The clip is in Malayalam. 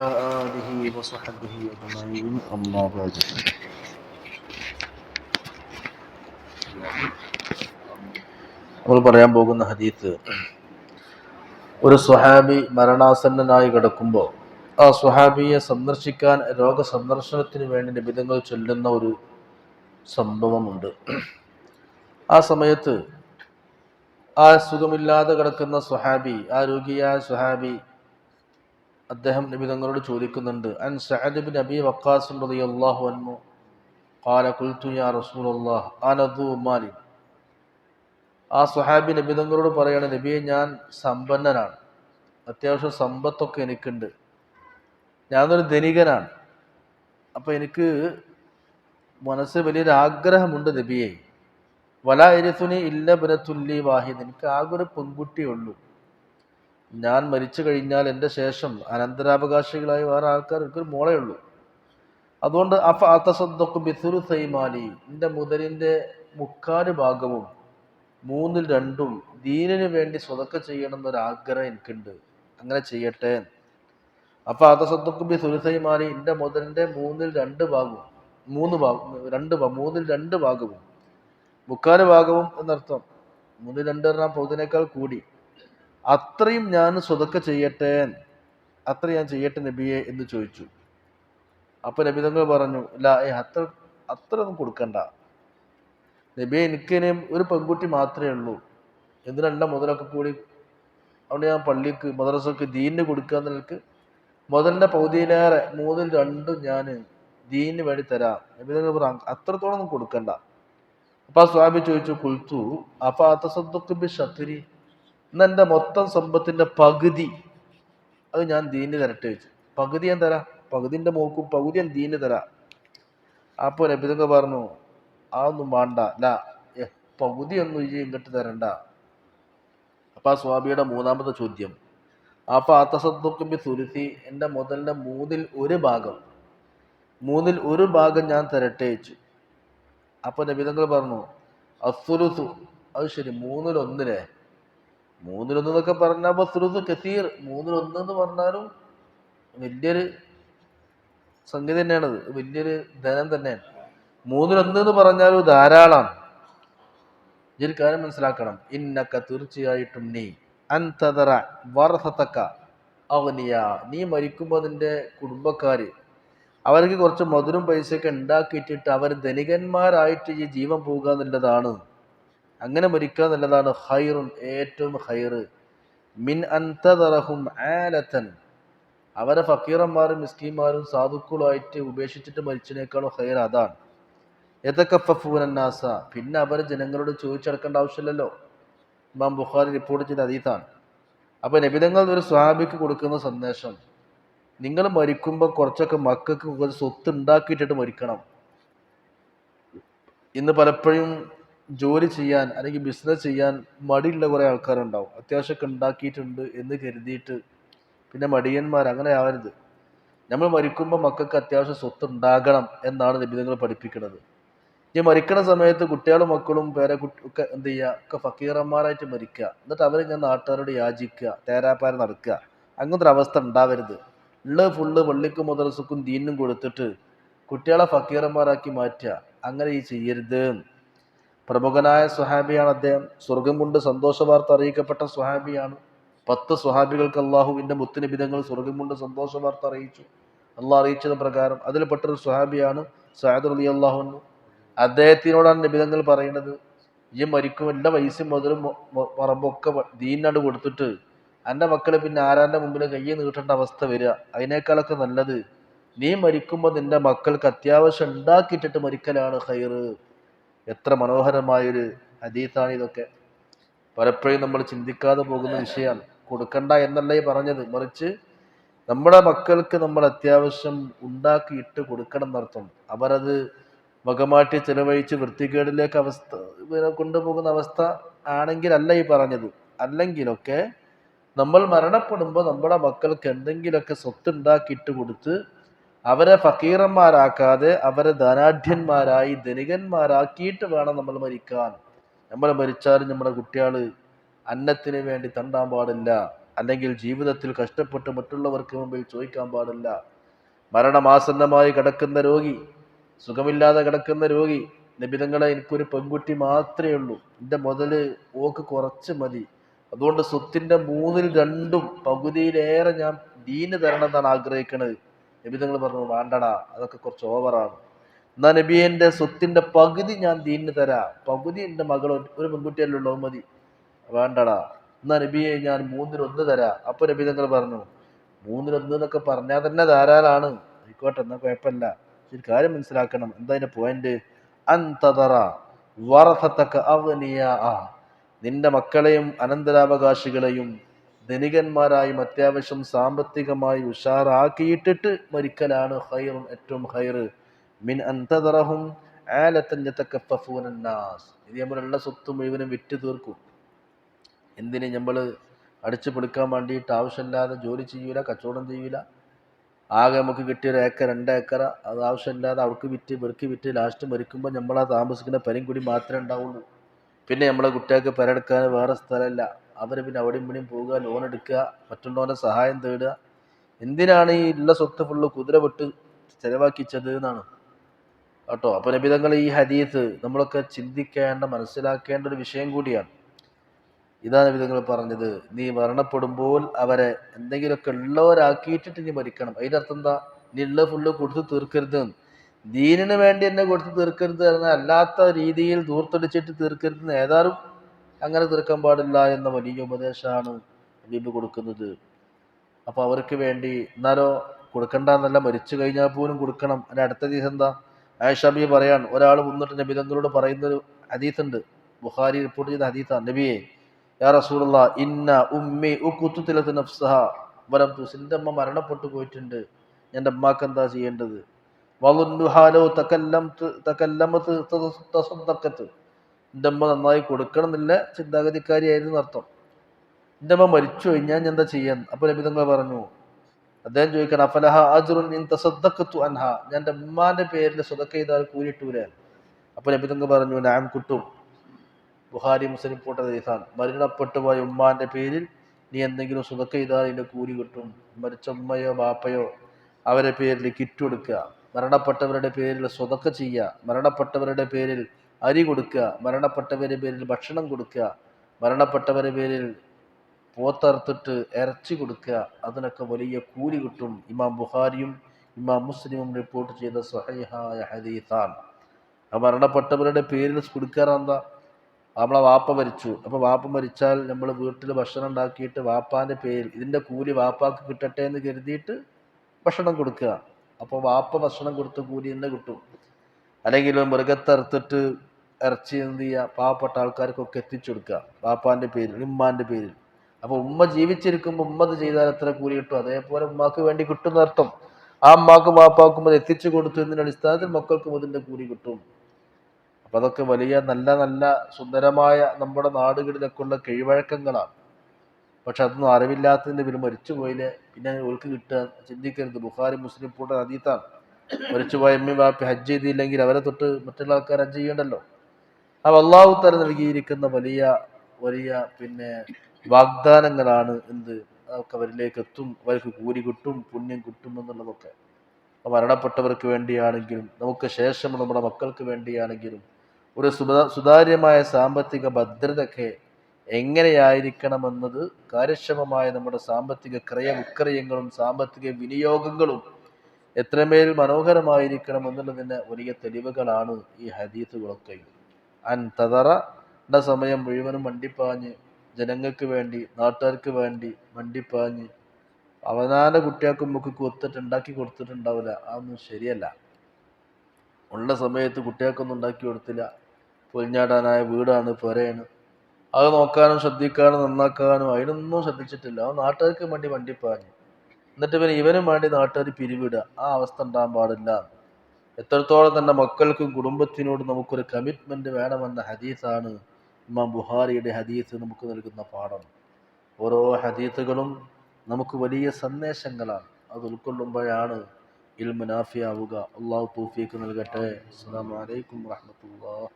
آله وصحبه أجمعين أما بعد നമ്മൾ പറയാൻ പോകുന്ന ഹദീത്ത് ഒരു സ്വഹാബി മരണാസന്നനായി കിടക്കുമ്പോൾ ആ സ്വഹാബിയെ സന്ദർശിക്കാൻ രോഗസന്ദർശനത്തിന് വേണ്ടി നിബിധങ്ങൾ ചൊല്ലുന്ന ഒരു സംഭവമുണ്ട് ആ സമയത്ത് ആ സുഖമില്ലാതെ കിടക്കുന്ന സ്വഹാബി ആ രോഗിയായ സ്വഹാബി അദ്ദേഹം നബി തങ്ങളോട് ചോദിക്കുന്നുണ്ട് അൻ സഅദ് ബിൻ അബി വക്കാസ് റളിയല്ലാഹു അൻഹു قال قلت يا رسول الله انا ذو مال ആ സ്വഹാബി നബിതങ്ങളോട് പറയാണ് നബിയെ ഞാൻ സമ്പന്നനാണ്. അത്യാവശ്യം സമ്പത്തൊക്കെ എനിക്കുണ്ട്. ഞാനൊരു ധനികനാണ്. അപ്പോൾ എനിക്ക് മനസ്സ് വലിയൊരു ആഗ്രഹമുണ്ട് നബിയെ. വല എരിസുനി ഇല്ല ബനത്തുല്ലി വാഹിദ്. എനിക്ക് ആകെ ഒരു പെൺകുട്ടിയേ ഉള്ളൂ. ഞാൻ മരിച്ചു കഴിഞ്ഞാൽ എന്റെ ശേഷം അനന്തരാവകാശികളായ വേറെ ആൾക്കാർ ഒരു മോളേ ഉള്ളൂ. അതുകൊണ്ട് അഫ അത്തസദ്ദൊക്കെ ബിസുരു സൈമാലി എന്റെ മുതലിന്റെ മുക്കാൽ ഭാഗവും മൂന്നിൽ രണ്ടും ദീനിന് വേണ്ടി സ്വതക്ക ചെയ്യണം എന്നൊരാഗ്രഹം എനിക്കുണ്ട്. അങ്ങനെ ചെയ്യട്ടെ. അപ്പൊ അത്തസദ്ദൊക്കെ ബി സുരുസൈമാലി എന്റെ മുതലിന്റെ മൂന്നിൽ രണ്ട് ഭാഗവും മൂന്ന് ഭാഗം രണ്ട് ഭാഗം മൂന്നിൽ രണ്ട് ഭാഗവും മുക്കാൽ ഭാഗവും എന്നർത്ഥം. മൂന്നിൽ രണ്ട് പറഞ്ഞാൽ പൗതിനേക്കാൾ കൂടി. അത്രയും ഞാൻ സ്വതക്ക ചെയ്യട്ടെ അത്ര ഞാൻ ചെയ്യട്ടെ നബിയെ എന്ന് ചോദിച്ചു. അപ്പോൾ നബി തങ്ങൾ പറഞ്ഞു ഇല്ല ഏ അത്ര അത്ര ഒന്നും കൊടുക്കണ്ട. നബിയെ എനിക്കിനി ഒരു പെൺകുട്ടി മാത്രമേ ഉള്ളൂ. എന്തിനല്ല മുതലൊക്കെ കൂടി അതുകൊണ്ട് ഞാൻ പള്ളിക്ക് മദ്രസക്ക് ദീനിന് കൊടുക്കുക നിനക്ക്? മുതലിന്റെ പൗതിയിലേറെ മൂന്നിൽ രണ്ടും ഞാൻ ദീനിന് വേണ്ടി തരാം. നബി തങ്ങൾ പറഞ്ഞു അത്രത്തോളം ഒന്നും കൊടുക്കണ്ട. അപ്പൊ ആ സ്വാമി ചോദിച്ചു കുൽത്തു അപ്പൊ അത്തസദ്ദുക്ക് ഷത്തിരി ഇന്ന് എന്റെ മൊത്തം സമ്പത്തിന്റെ പകുതി. അത് ഞാൻ ദീന് തരട്ടെ വെച്ചു പകുതി ഞാൻ തരാം. പകുതിന്റെ മോക്കും പകുതി ഞാൻ ദീന് തരാം. അപ്പോൾ ലഭിതങ്ക പറഞ്ഞു ആ ഒന്നും വേണ്ട. ഏ പകുതി ഒന്നും ഇജ്ജ് ഇങ്ങോട്ട് തരണ്ട. അപ്പൊ ആ സ്വാമിയുടെ മൂന്നാമത്തെ ചോദ്യം അപ്പൊ ആത്തസദ്ദുക്കുമ്പി സുരുത്തി എന്റെ മുതലിന്റെ മൂന്നിൽ ഒരു ഭാഗം. മൂന്നിൽ ഒരു ഭാഗം ഞാൻ തരട്ടെ വെച്ചു അപ്പൊ നബിതങ്ങൾ പറഞ്ഞു അസുരുസു അത് ശരി മൂന്നിലൊന്നിലേ. മൂന്നിലൊന്ന് എന്നൊക്കെ പറഞ്ഞാൽ ബസ്രുസ് കസീർ. മൂന്നിലൊന്ന് എന്ന് പറഞ്ഞാലും വലിയൊരു സംഗതി തന്നെയാണത്. വലിയൊരു ധനം തന്നെയാണ്. മൂന്നിലൊന്ന് എന്ന് പറഞ്ഞാലും ധാരാളമാണ് ഇതൊരു കാര്യം മനസ്സിലാക്കണം. ഇന്നക്ക തീർച്ചയായിട്ടും നീ അൻതതറ വറസത്തക്ക അവനിയ നീ മരിക്കുമ്പോൾ നിന്റെ കുടുംബക്കാര് അവർക്ക് കുറച്ച് മധുരം പൈസയൊക്കെ ഉണ്ടാക്കിയിട്ടിട്ട് അവർ ധനികന്മാരായിട്ട് ഈ ജീവൻ പോകുക എന്നുള്ളതാണ്. അങ്ങനെ മരിക്കുക എന്നുള്ളതാണ് ഹൈറുൻ ഏറ്റവും ഹൈറ് മിൻ അന്തറഹും ആലത്തൻ. അവരെ ഫക്കീറന്മാരും മിസ്കീന്മാരും സാധുക്കളുമായിട്ട് ഉപേക്ഷിച്ചിട്ട് മരിച്ചതിനേക്കാളും ഹൈർ അതാണ്. യഥക്കഫൂനന്നാസ പിന്നെ അവർ ജനങ്ങളോട് ചോദിച്ചെടുക്കേണ്ട ആവശ്യമില്ലല്ലോ. ഇമാം ബുഖാരി റിപ്പോർട്ട് ചെയ്ത അതീതാണ് അപ്പൊ നബിതങ്ങൾ ഒരു സ്വാമിക്ക് കൊടുക്കുന്ന സന്ദേശം നിങ്ങൾ മരിക്കുമ്പോൾ കുറച്ചൊക്കെ മക്കൾക്ക് സ്വത്ത് ഉണ്ടാക്കിയിട്ടിട്ട് മരിക്കണം. ഇന്ന് പലപ്പോഴും ജോലി ചെയ്യാൻ അല്ലെങ്കിൽ ബിസിനസ് ചെയ്യാൻ മടിയുള്ള കുറേ ആൾക്കാരുണ്ടാവും. അത്യാവശ്യമൊക്കെ ഉണ്ടാക്കിയിട്ടുണ്ട് എന്ന് കരുതിയിട്ട് പിന്നെ മടിയന്മാർ അങ്ങനെ ആവരുത്. നമ്മൾ മരിക്കുമ്പോൾ മക്കൾക്ക് അത്യാവശ്യം സ്വത്ത് ഉണ്ടാകണം എന്നാണ് നിബിധങ്ങൾ പഠിപ്പിക്കുന്നത്. ഈ മരിക്കണ സമയത്ത് കുട്ടികളും മക്കളും പേരെ ഒക്കെ എന്ത് ചെയ്യുക? ഒക്കെ ഫക്കീറന്മാരായിട്ട് മരിക്കുക. എന്നിട്ട് അവരിങ്ങനെ നാട്ടുകാരോട് യാചിക്കുക തേരാപ്പാര നടക്കുക. അങ്ങനത്തെ അവസ്ഥ ഉണ്ടാവരുത്. ഉള്ള ഫുള്ള് പള്ളിക്കും മുതലസുക്കും ദീനും കൊടുത്തിട്ട് കുട്ടികളെ ഫക്കീറന്മാരാക്കി മാറ്റുക. അങ്ങനെ ഈ ചെയ്യരുത്. പ്രമുഖനായ സുഹാബിയാണ് അദ്ദേഹം. സ്വർഗം കൊണ്ട് സന്തോഷ വാർത്ത അറിയിക്കപ്പെട്ട സുഹാബിയാണ് പത്ത് സുഹാബികൾക്ക് അള്ളാഹുവിന്റെ മുത്തുനിബിതങ്ങൾ സ്വർഗം കൊണ്ട് സന്തോഷ വാർത്ത അറിയിച്ചു. അള്ളാഹ് അറിയിച്ചത് പ്രകാരം അതിൽപ്പെട്ടൊരു സുഹാബിയാണ് സഹാദ് അലി അള്ളാഹുന്നു അദ്ദേഹത്തിനോടാണ് നിബിതങ്ങൾ പറയുന്നത് ഈ മരിക്കും എല്ലാ വയസ്സും മുതലും പറമ്പൊക്കെ ദീനാട് കൊടുത്തിട്ട് എന്റെ മക്കൾ പിന്നെ ആരാന്റെ മുമ്പിൽ കയ്യെ നീട്ടേണ്ട അവസ്ഥ വരിക. അതിനേക്കാളൊക്കെ നല്ലത് നീ മരിക്കുമ്പോൾ നിന്റെ മക്കൾക്ക് അത്യാവശ്യം ഉണ്ടാക്കിയിട്ടിട്ട് മരിക്കലാണ് ഹൈറ് എത്ര മനോഹരമായൊരു ഹദീസാണ് ഇതൊക്കെ. പലപ്പോഴും നമ്മൾ ചിന്തിക്കാതെ പോകുന്ന വിഷയമാണ്. കൊടുക്കണ്ട എന്നല്ല ഈ പറഞ്ഞത്. മറിച്ച് നമ്മുടെ മക്കൾക്ക് നമ്മൾ അത്യാവശ്യം ഉണ്ടാക്കിയിട്ട് കൊടുക്കണം എന്നർത്ഥം. അവരത് വകമാറ്റി ചെലവഴിച്ച് വൃത്തികേടിലേക്ക് അവസ്ഥ കൊണ്ടുപോകുന്ന അവസ്ഥ ആണെങ്കിലല്ല ഈ പറഞ്ഞത്. അല്ലെങ്കിലൊക്കെ നമ്മൾ മരണപ്പെടുമ്പോൾ നമ്മുടെ മക്കൾക്ക് എന്തെങ്കിലുമൊക്കെ സ്വത്ത് ഉണ്ടാക്കിയിട്ട് കൊടുത്ത് അവരെ ഫക്കീറന്മാരാക്കാതെ അവരെ ധനാഢ്യന്മാരായി ധനികന്മാരാക്കിയിട്ട് വേണം നമ്മൾ മരിക്കാൻ. നമ്മൾ മരിച്ചാലും നമ്മുടെ കുട്ടികൾ അന്നത്തിന് വേണ്ടി തണ്ടാൻ പാടില്ല. അല്ലെങ്കിൽ ജീവിതത്തിൽ കഷ്ടപ്പെട്ട് മറ്റുള്ളവർക്ക് മുമ്പിൽ ചോദിക്കാൻ പാടില്ല. മരണമാസന്നമായി കിടക്കുന്ന രോഗി സുഖമില്ലാതെ കിടക്കുന്ന രോഗി നിബിതങ്ങളെ എനിക്കൊരു പെൺകുട്ടി മാത്രമേ ഉള്ളൂ. എന്റെ മുതൽ ഓക്ക് കുറച്ച് മതി. അതുകൊണ്ട് സ്വത്തിന്റെ മൂന്നിൽ രണ്ടും പകുതിയിലേറെ ഞാൻ ദീന് തരണമെന്നാണ് ആഗ്രഹിക്കുന്നത് നബിതങ്ങൾ പറഞ്ഞു വേണ്ടടാ അതൊക്കെ കുറച്ച് ഓവറാണ് എന്നാ നബി എന്റെ സ്വത്തിന്റെ പകുതി ഞാൻ ദീനിന് തരാ. പകുതി എന്റെ മകൾ ഒരു പെൺകുട്ടിയല്ലോ മതി. വേണ്ടടാ. എന്നാ നബിയെ ഞാൻ മൂന്നിലൊന്ന് തരാ. അപ്പൊ നബിതങ്ങൾ പറഞ്ഞു മൂന്നിലൊന്ന് എന്നൊക്കെ പറഞ്ഞാൽ തന്നെ ധാരാളമാണ് ആയിക്കോട്ടെ എന്നാ കുഴപ്പമില്ല. ഒരു കാര്യം മനസ്സിലാക്കണം എന്താ അതിന്റെ പോയിന്റ് അന്തതറ വറഫത്തക്ക അവനിയ. നിന്റെ മക്കളെയും അനന്തരാവകാശികളെയും ധനികന്മാരായും അത്യാവശ്യം സാമ്പത്തികമായി ഉഷാറാക്കിയിട്ടിട്ട് മരിക്കലാണ് ഹൈറും ഏറ്റവും ഹൈറ് മിൻ അന്തതറഹും ആലത്തഞ്ഞത്തക്കഫൂനാസ് ഇത് നമ്മളുള്ള സ്വത്ത് മുഴുവനും വിറ്റ് തീർക്കും. എന്തിന് നമ്മൾ അടിച്ചു പൊളിക്കാൻ വേണ്ടിയിട്ട് ആവശ്യമില്ലാതെ ജോലി ചെയ്യൂല കച്ചവടം ചെയ്യൂല? ആകെ നമുക്ക് കിട്ടിയ ഒരു ഏക്കർ രണ്ട് ഏക്കർ അത് ആവശ്യമില്ലാതെ അവർക്ക് വിറ്റ് വെറുക്കി വിറ്റ് ലാസ്റ്റ് മരിക്കുമ്പോൾ നമ്മളാ താമസിക്കുന്ന പരിങ്കുടി കൂടി മാത്രമേ ഉണ്ടാവുള്ളൂ. പിന്നെ നമ്മളെ കുട്ടികൾക്ക് പെരെടുക്കാൻ വേറെ സ്ഥലമില്ല. അവർ പിന്നെ അവിടെയും ഇവിടെയും പോവുക ലോൺ എടുക്കുക മറ്റുള്ളവരെ സഹായം തേടുക. എന്തിനാണ് ഈ ഉള്ള സ്വത്ത് ഫുള്ള് കുതിര വിട്ട് ചെലവാക്കിച്ചത് എന്നാണ്. കേട്ടോ? അപ്പൊ നബിതങ്ങൾ ഈ ഹദീത്ത് നമ്മളൊക്കെ ചിന്തിക്കേണ്ട മനസ്സിലാക്കേണ്ട ഒരു വിഷയം കൂടിയാണ്. ഇതാ നബിതങ്ങൾ പറഞ്ഞത് നീ മരണപ്പെടുമ്പോൾ അവരെ എന്തെങ്കിലുമൊക്കെ ഉള്ളവരാക്കിയിട്ടിട്ട് നീ മരിക്കണം. അതിന്റെ അർത്ഥം എന്താ? നീ ഉള്ള ഫുള്ള് കൊടുത്ത് തീർക്കരുത് ദീനിന് വേണ്ടി എന്നെ കൊടുത്ത് തീർക്കരുത് എന്ന അല്ലാത്ത രീതിയിൽ ദൂർത്തടിച്ചിട്ട് തീർക്കരുത് ഏതാരും അങ്ങനെ തീർക്കാൻ പാടില്ല എന്ന വലിയ ഉപദേശമാണ് ഹബീബ് കൊടുക്കുന്നത്. അപ്പോൾ അവർക്ക് വേണ്ടി എന്നാലോ കൊടുക്കണ്ട എന്നല്ല മരിച്ചു കഴിഞ്ഞാൽ പോലും കൊടുക്കണം. അതിന് അടുത്ത ദിവസം എന്താ? ആയിഷ ആയിഷബി പറയാണ് ഒരാൾ വന്നിട്ട് നബി തങ്ങളോട് പറയുന്ന ഒരു ഹദീത്തുണ്ട് ബുഖാരി റിപ്പോർട്ട് ചെയ്ത ഹദീത്താണ് നബിയെ യാ റസൂലുള്ള ഇന്ന ഉമ്മി ഉക്കുത്തുത്തിലത്ത് നഫ്സഹ വരം എന്റെ അമ്മ മരണപ്പെട്ടു പോയിട്ടുണ്ട്. എന്റെ അമ്മയ്ക്ക് എന്താ ചെയ്യേണ്ടത്? വലുഹാലോ തക്കല്ലം തക്കല്ലമത്ത് തസദ്ദക്കത്ത് എന്റെ നന്നായി കൊടുക്കണം എന്നുള്ള ചിന്താഗതിക്കാരിയായിരുന്നു അർത്ഥം എന്റെ മരിച്ചു കഴിഞ്ഞാൽ ഞാൻ എന്താ ചെയ്യാൻ? അപ്പൊ നബി തങ്ങൾ പറഞ്ഞു അദ്ദേഹം ചോദിക്കണം അഫലഹ അജുറുൻ തസദ്ദക്കത്തു അൻഹ? ഞാൻ എന്റെ ഉമ്മാന്റെ പേരിൽ സ്വതക്ക ചെയ്താൽ കൂലിട്ടൂല അപ്പൊ നബി തങ്ങൾ പറഞ്ഞു നാം കുട്ടും. ബുഹാരി മുസ്ലിം പോട്ട ദീസാൻ മരണപ്പെട്ടു പോയ ഉമ്മാന്റെ പേരിൽ നീ എന്തെങ്കിലും സ്വതക്ക ചെയ്താൽ നിന്റെ കൂലി കിട്ടും. മരിച്ച ഉമ്മയോ ബാപ്പയോ അവരെ പേരിൽ കിറ്റ് കൊടുക്കുക. മരണപ്പെട്ടവരുടെ പേരിൽ സ്വതക്ക ചെയ്യുക. മരണപ്പെട്ടവരുടെ പേരിൽ അരി കൊടുക്കുക മരണപ്പെട്ടവരുടെ പേരിൽ ഭക്ഷണം കൊടുക്കുക മരണപ്പെട്ടവരുടെ പേരിൽ പോത്തറുത്തിട്ട് ഇറച്ചി കൊടുക്കുക അതിനൊക്കെ വലിയ കൂലി കിട്ടും. ഇമാം ബുഹാരിയും ഇമാം മുസ്ലിമും റിപ്പോർട്ട് ചെയ്ത സ്വഹൈഹായ ഹദീസാണ്. ആ മരണപ്പെട്ടവരുടെ പേരിൽ കൊടുക്കാറെന്താ നമ്മളെ വാപ്പ മരിച്ചു. അപ്പോൾ വാപ്പ മരിച്ചാൽ നമ്മൾ വീട്ടിൽ ഭക്ഷണം ഉണ്ടാക്കിയിട്ട് വാപ്പാന്റെ പേരിൽ ഇതിന്റെ കൂലി വാപ്പാക്ക് കിട്ടട്ടെ എന്ന് കരുതിയിട്ട് ഭക്ഷണം കൊടുക്കുക. അപ്പോൾ വാപ്പ ഭക്ഷണം കൊടുത്ത കൂലി തന്നെ കിട്ടും. അല്ലെങ്കിൽ മൃഗത്തെ അറുത്തിട്ട് ഇറച്ചി എന്ത് ചെയ്യുക? പാവപ്പെട്ട ആൾക്കാർക്കൊക്കെ എത്തിച്ചു കൊടുക്കുക പാപ്പാന്റെ പേരിൽ ഉമ്മാന്റെ പേരിൽ. അപ്പോൾ ഉമ്മ ജീവിച്ചിരിക്കുമ്പോൾ ഉമ്മ അത് ചെയ്താൽ എത്ര കൂലി കിട്ടും? അതേപോലെ ഉമ്മാക്ക് വേണ്ടി കിട്ടുന്ന അർത്ഥം. ആ ഉമ്മാക്കും വാപ്പാക്കും അത് എത്തിച്ചു കൊടുത്തു എന്നതിന്റെ അടിസ്ഥാനത്തിൽ മക്കൾക്കും അതിന്റെ കൂലി കിട്ടും. അപ്പൊ അതൊക്കെ വലിയ നല്ല നല്ല സുന്ദരമായ നമ്മുടെ നാടുകളിലൊക്കെ ഉള്ള കിഴിവഴക്കങ്ങളാണ്. പക്ഷെ അതൊന്നും അറിവില്ലാത്തതിന്റെ പേര് മരിച്ചു പോയില്ലേ? പിന്നെ ഓൾക്ക് കിട്ടുക ചിന്തിക്കരുത്. ബുഖാരി മുസ്ലിം പൂട്ട അതീത്താണ് മരിച്ചുപോയ എമ്മി വാപ്പി ഹജ്ജ് ചെയ്തില്ലെങ്കിൽ അവരെ തൊട്ട് മറ്റുള്ള ആൾക്കാർ ഹജ്ജ് ചെയ്യണ്ടല്ലോ. അപ്പൊ അള്ളാഹു തല നൽകിയിരിക്കുന്ന വലിയ വലിയ പിന്നെ വാഗ്ദാനങ്ങളാണ് എന്ത്? അതൊക്കെ അവരിലേക്ക് എത്തും അവർക്ക് കൂലി കിട്ടും പുണ്യം കിട്ടും എന്നുള്ളതൊക്കെ. മരണപ്പെട്ടവർക്ക് വേണ്ടിയാണെങ്കിലും നമുക്ക് ശേഷം നമ്മുടെ മക്കൾക്ക് വേണ്ടിയാണെങ്കിലും ഒരു സുതാ സുതാര്യമായ സാമ്പത്തിക ഭദ്രതയൊക്കെ എങ്ങനെയായിരിക്കണമെന്നത് കാര്യക്ഷമമായ നമ്മുടെ സാമ്പത്തിക ക്രയ വിക്രയങ്ങളും സാമ്പത്തിക വിനിയോഗങ്ങളും എത്രമേൽ മനോഹരമായിരിക്കണം എന്നുള്ളതിന് വലിയ തെളിവുകളാണ് ഈ ഹദീസുകളൊക്കെ. അൻ തതറയുടെ സമയം മുഴുവനും വണ്ടിപ്പാഞ്ഞ് ജനങ്ങൾക്ക് വേണ്ടി നാട്ടുകാർക്ക് വേണ്ടി വണ്ടിപ്പാഞ്ഞ് അവനാന്റെ കുട്ടികൾക്ക് നമുക്ക് കൊത്തിട്ട് ഉണ്ടാക്കി കൊടുത്തിട്ടുണ്ടാവില്ല. അതൊന്നും ശരിയല്ല. ഉള്ള സമയത്ത് കുട്ടികൾക്കൊന്നും ഉണ്ടാക്കി കൊടുത്തില്ല. പൊലിഞ്ഞാടാനായ വീടാണ് പുരയാണ് അത് നോക്കാനും ശ്രദ്ധിക്കാനും നന്നാക്കാനും അതിനൊന്നും ശ്രദ്ധിച്ചിട്ടില്ല. അവൻ നാട്ടുകാർക്ക് വേണ്ടി വണ്ടിപ്പാഞ്ഞ് എന്നിട്ട് പിന്നെ ഇവനും വേണ്ടി നാട്ടുകാർ പിരിവിടുക. ആ അവസ്ഥ ഉണ്ടാകാൻ പാടില്ല. എത്രത്തോളം തന്നെ മക്കൾക്കും കുടുംബത്തിനോട് നമുക്കൊരു കമ്മിറ്റ്മെന്റ് വേണമെന്ന ഹദീസാണ് ഇമാം ബുഹാരിയുടെ ഹദീസ് നമുക്ക് നൽകുന്ന പാഠം. ഓരോ ഹദീസുകളും നമുക്ക് വലിയ സന്ദേശങ്ങളാണ്. അത് ഉൾക്കൊള്ളുമ്പോഴാണ് ഇൽമുനാഫിയാവുക അള്ളാഹു തൂഫിക്ക് നൽകട്ടെ. അസ്സാം വലൈക്കും വാഹമത്തല്ലാ